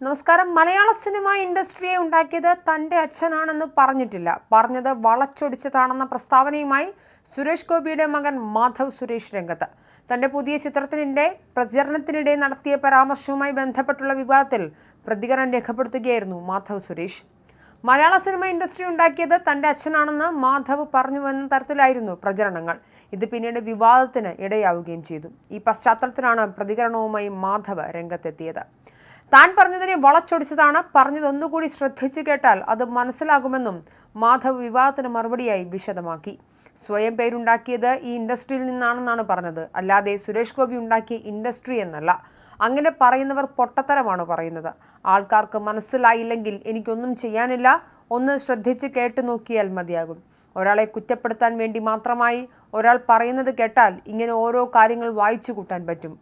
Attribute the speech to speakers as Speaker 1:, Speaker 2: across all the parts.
Speaker 1: നമസ്കാരം. മലയാള സിനിമ ഇൻഡസ്ട്രിയെ ഉണ്ടാക്കിയത് തന്റെ അച്ഛനാണെന്ന് പറഞ്ഞിട്ടില്ല. പറഞ്ഞത് വളച്ചൊടിച്ചതാണെന്ന പ്രസ്താവനയുമായി സുരേഷ് ഗോപിയുടെ മകൻ മാധവ് സുരേഷ് രംഗത്ത്. തന്റെ പുതിയ ചിത്രത്തിനിടെ പ്രചരണത്തിനിടെ നടത്തിയ പരാമർശവുമായി ബന്ധപ്പെട്ടുള്ള വിവാദത്തിൽ പ്രതികരണം രേഖപ്പെടുത്തുകയായിരുന്നു മാധവ് സുരേഷ്. മലയാള സിനിമ ഇൻഡസ്ട്രി ഉണ്ടാക്കിയത് തന്റെ അച്ഛനാണെന്ന് മാധവ് പറഞ്ഞുവെന്ന തരത്തിലായിരുന്നു പ്രചരണങ്ങൾ. ഇത് പിന്നീട് വിവാദത്തിന് ഇടയാവുകയും ചെയ്തു. ഈ പശ്ചാത്തലത്തിലാണ് പ്രതികരണവുമായി മാധവ് രംഗത്തെത്തിയത്. താൻ പറഞ്ഞതിനെ വളച്ചൊടിച്ചതാണ് പറഞ്ഞതൊന്നുകൂടി ശ്രദ്ധിച്ചു കേട്ടാൽ അത് മനസ്സിലാകുമെന്നും മാധവ് വിവാദത്തിന് മറുപടിയായി വിശദമാക്കി. സ്വയം പേരുണ്ടാക്കിയത് ഈ ഇൻഡസ്ട്രിയിൽ നിന്നാണെന്നാണ് പറഞ്ഞത്. അല്ലാതെ സുരേഷ് ഗോപി ഉണ്ടാക്കിയ ഇൻഡസ്ട്രി എന്നല്ല. അങ്ങനെ പറയുന്നവർ പൊട്ടത്തരമാണ് പറയുന്നത്. ആൾക്കാർക്ക് മനസ്സിലായില്ലെങ്കിൽ എനിക്കൊന്നും ചെയ്യാനില്ല. ഒന്ന് ശ്രദ്ധിച്ച് കേട്ട് നോക്കിയാൽ മതിയാകും. ഒരാളെ കുറ്റപ്പെടുത്താൻ വേണ്ടി മാത്രമായി ഒരാൾ പറയുന്നത് കേട്ടാൽ ഇങ്ങനെ ഓരോ കാര്യങ്ങൾ വായിച്ചു കൂട്ടാൻ പറ്റും.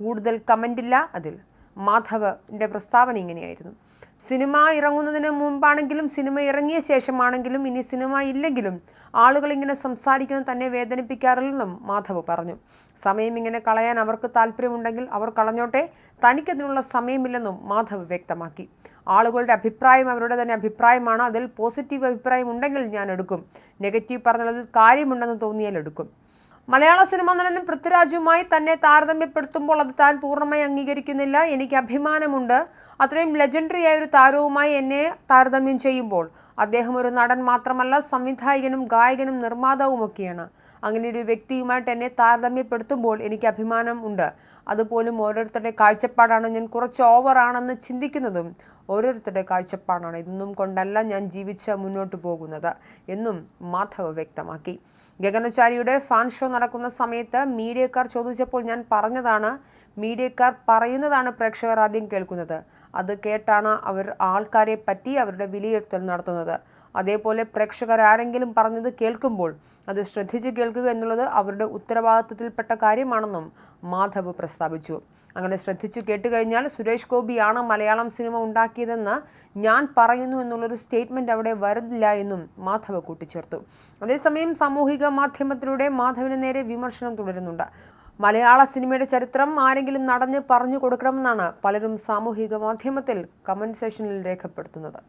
Speaker 1: കൂടുതൽ കമന്റില്ല അതിൽ. മാധവന്റെ പ്രസ്താവന ഇങ്ങനെയായിരുന്നു. സിനിമ ഇറങ്ങുന്നതിന് മുമ്പാണെങ്കിലും സിനിമ ഇറങ്ങിയ ശേഷമാണെങ്കിലും ഇനി സിനിമ ഇല്ലെങ്കിലും ആളുകൾ ഇങ്ങനെ സംസാരിക്കുന്നത് തന്നെ വേദനിപ്പിക്കാറില്ലെന്നും മാധവ് പറഞ്ഞു. സമയം ഇങ്ങനെ കളയാൻ അവർക്ക് താല്പര്യമുണ്ടെങ്കിൽ അവർ കളഞ്ഞോട്ടെ തനിക്കതിനുള്ള സമയമില്ലെന്നും മാധവ് വ്യക്തമാക്കി. ആളുകളുടെ അഭിപ്രായം അവരുടെ തന്നെ അഭിപ്രായമാണ്. അതിൽ പോസിറ്റീവ് അഭിപ്രായം ഉണ്ടെങ്കിൽ ഞാൻ എടുക്കും. നെഗറ്റീവ് പറഞ്ഞതിൽ കാര്യമുണ്ടെന്ന് തോന്നിയാൽ എടുക്കും. മലയാള സിനിമ നടനും പൃഥ്വിരാജുമായി തന്നെ താരതമ്യപ്പെടുത്തുമ്പോൾ അത് താൻ പൂർണമായി അംഗീകരിക്കുന്നില്ല. എനിക്ക് അഭിമാനമുണ്ട്. അത്രയും ലെജൻഡറി ആയ ഒരു താരവുമായി എന്നെ താരതമ്യം ചെയ്യുമ്പോൾ അദ്ദേഹം ഒരു നടൻ മാത്രമല്ല സംവിധായകനും ഗായകനും നിർമ്മാതാവുമൊക്കെയാണ്. അങ്ങനെ ഒരു വ്യക്തിയുമായിട്ട് എന്നെ താരതമ്യപ്പെടുത്തുമ്പോൾ എനിക്ക് അഭിമാനം ഉണ്ട്. അതുപോലും ഓരോരുത്തരുടെ കാഴ്ചപ്പാടാണ് ഞാൻ കുറച്ച് ഓവറാണെന്ന് ചിന്തിക്കുന്നതും ഓരോരുത്തരുടെ കാഴ്ചപ്പാടാണ്. ഇതൊന്നും കൊണ്ടല്ല ഞാൻ ജീവിച്ച് മുന്നോട്ട് പോകുന്നത് എന്നും മാധവ് വ്യക്തമാക്കി. ഗഗനചാരിയുടെ ഫാൻ ഷോ നടക്കുന്ന സമയത്ത് മീഡിയക്കാർ ചോദിച്ചപ്പോൾ ഞാൻ പറഞ്ഞതാണ് മീഡിയക്കാർ പറയുന്നതാണ് പ്രേക്ഷകർ ആദ്യം കേൾക്കുന്നത്. അത് കേട്ടാണ് അവർ ആൾക്കാരെ പറ്റി അവരുടെ വിലയിരുത്തൽ നടത്തുന്നത്. അതേപോലെ പ്രേക്ഷകർ ആരെങ്കിലും പറഞ്ഞത് കേൾക്കുമ്പോൾ അത് ശ്രദ്ധിച്ച് കേൾക്കുക എന്നുള്ളത് അവരുടെ ഉത്തരവാദിത്തത്തിൽപ്പെട്ട കാര്യമാണെന്നും മാധവ് പ്രസ്താവിച്ചു. അങ്ങനെ ശ്രദ്ധിച്ചു കേട്ടുകഴിഞ്ഞാൽ സുരേഷ് ഗോപിയാണ് മലയാളം സിനിമ ഉണ്ടാക്കിയതെന്ന് ഞാൻ പറയുന്നു എന്നുള്ളൊരു സ്റ്റേറ്റ്മെന്റ് അവിടെ വരുന്നില്ല എന്നും മാധവ് കൂട്ടിച്ചേർത്തു. അതേസമയം സാമൂഹിക മാധ്യമത്തിലൂടെ മാധവിന് നേരെ വിമർശനം തുടരുന്നുണ്ട്. മലയാള സിനിമയുടെ ചരിത്രം ആരെങ്കിലും നടന്ന് പറഞ്ഞു കൊടുക്കണമെന്നാണ് പലരും സാമൂഹിക മാധ്യമത്തിൽ കമന്റ് സെഷനിൽ രേഖപ്പെടുത്തുന്നത്.